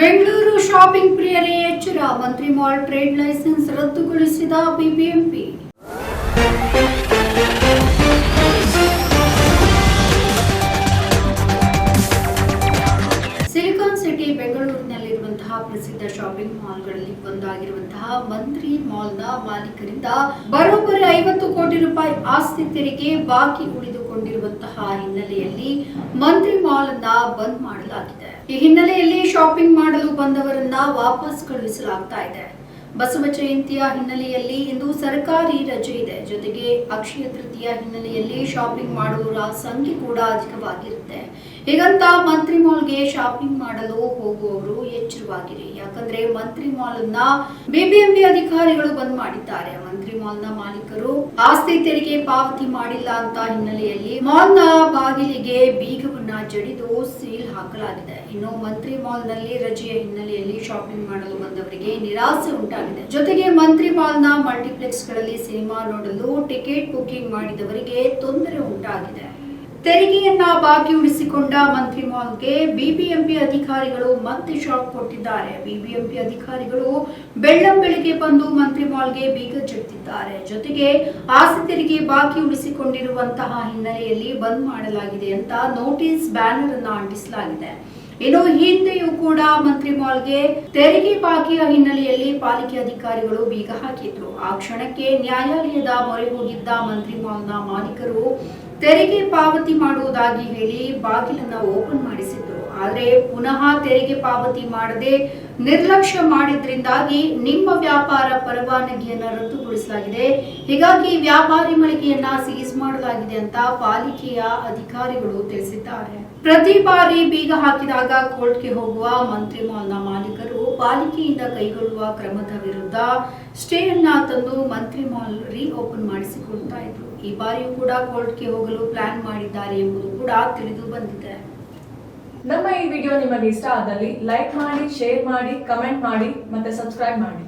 Bengaluru shopping ಪ್ರಿಯರೇ, ಎಚ್ಚರ. Mantri mall trade licence ರದ್ದುಗೊಳಿಸಿದ ಬಿಬಿಎಂಪಿ. ಸಿಲಿಕಾನ್ ಸಿಟಿ, ಬೆಂಗಳೂರಿನಲ್ಲಿರುವಂತಹ ಪ್ರಸಿದ್ಧ ಶಾಪಿಂಗ್ ಮಾಲ್ಗಳಲ್ಲಿ ಒಂದಾಗಿರುವಂತಹ ಮಂತ್ರಿ ಮಾಲ್ನ ಮಾಲೀಕರಿಂದ ಬರೋಬ್ಬರಿ ಐವತ್ತು ಕೋಟಿ ರೂಪಾಯಿ ಆಸ್ತಿ ತೆರಿಗೆ ಬಾಕಿ ಉಳಿದುಕೊಂಡಿರುವಂತಹ ಹಿನ್ನೆಲೆಯಲ್ಲಿ ಮಂತ್ರಿ ಮಾಲ್ ಅನ್ನ ಬಂದ್ ಮಾಡಲಾಗಿದೆ. ಈ ಹಿನ್ನೆಲೆಯಲ್ಲಿ ಶಾಪಿಂಗ್ ಮಾಡಲು ಬಂದವರನ್ನ ವಾಪಸ್ ಕಳುಹಿಸಲಾಗ್ತಾ ಇದೆ. ಬಸವ ಜಯಂತಿಯ ಹಿನ್ನೆಲೆಯಲ್ಲಿ ಇಂದು ಸರ್ಕಾರಿ ರಜೆ ಇದೆ. ಜೊತೆಗೆ ಅಕ್ಷಯ ತೃತೀಯ ಹಿನ್ನೆಲೆಯಲ್ಲಿ ಶಾಪಿಂಗ್ ಮಾಡುವವರ ಸಂಖ್ಯೆ ಕೂಡ ಅಧಿಕವಾಗಿರುತ್ತೆ. ಹೀಗಂತ ಮಂತ್ರಿ ಮಾಲ್ಗೆ ಶಾಪಿಂಗ್ ಮಾಡಲು ಹೋಗುವವರು ಎಚ್ಚರವಾಗಿರಿ. ಯಾಕಂದ್ರೆ ಮಂತ್ರಿ ಮಾಲ್ನ ಬಿಬಿಎಂಪಿ ಅಧಿಕಾರಿಗಳು ಬಂದ್ ಮಾಡಿದ್ದಾರೆ. ಮಂತ್ರಿ ಮಾಲ್ನ ಮಾಲೀಕರು ಆಸ್ತಿ ತೆರಿಗೆ ಪಾವತಿ ಮಾಡಿಲ್ಲ ಅಂತ ಹಿನ್ನೆಲೆಯಲ್ಲಿ ಮಾಲ್ನ ಬಾಗಿಲಿಗೆ ಬೀಗವನ್ನ ಜಡಿದು ಸೀಲ್ ಹಾಕಲಾಗಿದೆ. ಇನ್ನು ಮಂತ್ರಿ ಮಾಲ್ನಲ್ಲಿ ರಜೆಯ ಹಿನ್ನೆಲೆಯಲ್ಲಿ ಶಾಪಿಂಗ್ ಮಾಡಲು ಬಂದವರಿಗೆ ನಿರಾಸೆ ಉಂಟಾಗಿದೆ. ಜೊತೆಗೆ ಮಂತ್ರಿ ಮಾಲ್ನ ಮಲ್ಟಿಪ್ಲೆಕ್ಸ್ಗಳಲ್ಲಿ ಸಿನಿಮಾ ನೋಡಲು ಟಿಕೆಟ್ ಬುಕಿಂಗ್ ಮಾಡಿದವರಿಗೆ ತೊಂದರೆ ಉಂಟಾಗಿದೆ. ತೆರಿಗೆಯನ್ನ ಬಾಕಿ ಉಳಿಸಿಕೊಂಡ ಮಂತ್ರಿ ಮಾಲ್ಗೆ ಬಿಬಿಎಂಪಿ ಅಧಿಕಾರಿಗಳು ಮತ್ತೆ ಶಾಕ್ ಕೊಟ್ಟಿದ್ದಾರೆ. ಬಿಬಿಎಂಪಿ ಅಧಿಕಾರಿಗಳು ಬೆಳ್ಳಂ ಬೆಳಿಗ್ಗೆ ಬಂದು ಮಂತ್ರಿ ಮಾಲ್ಗೆ ಬೀಗ ಜಡಿದಿದ್ದಾರೆ ಜೊತೆಗೆ ಆಸ್ತಿ ತೆರಿಗೆ ಬಾಕಿ ಉಳಿಸಿಕೊಂಡಿರುವಂತಹ ಹಿನ್ನೆಲೆಯಲ್ಲಿ ಬಂದ್ ಮಾಡಲಾಗಿದೆ ಅಂತ ನೋಟಿಸ್ ಬ್ಯಾನರ್ ಅನ್ನ ಅಂಟಿಸಲಾಗಿದೆ. ಇನ್ನು ಹಿಂದೆಯೂ ಕೂಡ ಮಂತ್ರಿ ಮಾಲ್ಗೆ ತೆರಿಗೆ ಬಾಕಿಯ ಹಿನ್ನೆಲೆಯಲ್ಲಿ ಪಾಲಿಕೆ ಅಧಿಕಾರಿಗಳು ಬೀಗ ಹಾಕಿದ್ರು. ಆ ಕ್ಷಣಕ್ಕೆ ನ್ಯಾಯಾಲಯದ ಮೊರೆ ಹೋಗಿದ್ದ ಮಂತ್ರಿ ಮಾಲ್ನ ಮಾಲೀಕರು ತೆರಿಗೆ ಪಾವತಿ ಮಾಡುವುದಾಗಿ ಹೇಳಿ ಬಾಗಿಲನ್ನ ಓಪನ್ ಮಾಡಿಸಿದ್ರು ಆದ್ರೆ ಪುನಃ ತೆರಿಗೆ ಪಾವತಿ ಮಾಡದೆ ನಿರ್ಲಕ್ಷ್ಯ ಮಾಡಿದ್ರಿಂದಾಗಿ ನಿಮ್ಮ ವ್ಯಾಪಾರ ಪರವಾನಗಿಯನ್ನ ರದ್ದುಗೊಳಿಸಲಾಗಿದೆ. ಹೀಗಾಗಿ ವ್ಯಾಪಾರಿ ಮಳಿಗೆಯನ್ನ ಸೀಸ್ ಮಾಡಲಾಗಿದೆ ಅಂತ ಪಾಲಿಕೆಯ ಅಧಿಕಾರಿಗಳು ತಿಳಿಸಿದ್ದಾರೆ. ಪ್ರತಿ ಬಾರಿ ಬೀಗ ಹಾಕಿದಾಗ ಕೋರ್ಟ್ಗೆ ಹೋಗುವ ಮಂತ್ರಿ ಮಾಲ್ನ ಮಾಲೀಕರು ಪಾಲಿಕೆಯಿಂದ ಕೈಗೊಳ್ಳುವ ಕ್ರಮದ ವಿರುದ್ಧ ಸ್ಟೇ ಅನ್ನ ತಂದು ಮಂತ್ರಿ ಮಾಲ್ ರೀಓಪನ್ ಮಾಡಿಸಿಕೊಳ್ತಾ ಇದ್ರು. ಈ ಬಾರಿಯೂ ಕೂಡ ಕೋರ್ಟ್ಗೆ ಹೋಗಲು ಪ್ಲಾನ್ ಮಾಡಿದ್ದಾರೆ ಎಂಬುದು ಕೂಡ ತಿಳಿದು ಬಂದಿದೆ. ನಮ್ಮ ಈ ವಿಡಿಯೋ ನಿಮಗೆ ಇಷ್ಟ ಆದಲ್ಲಿ ಲೈಕ್ ಮಾಡಿ ಶೇರ್ ಮಾಡಿ ಕಮೆಂಟ್ ಮಾಡಿ, ಮತ್ತೆ ಸಬ್ಸ್ಕ್ರೈಬ್ ಮಾಡಿ.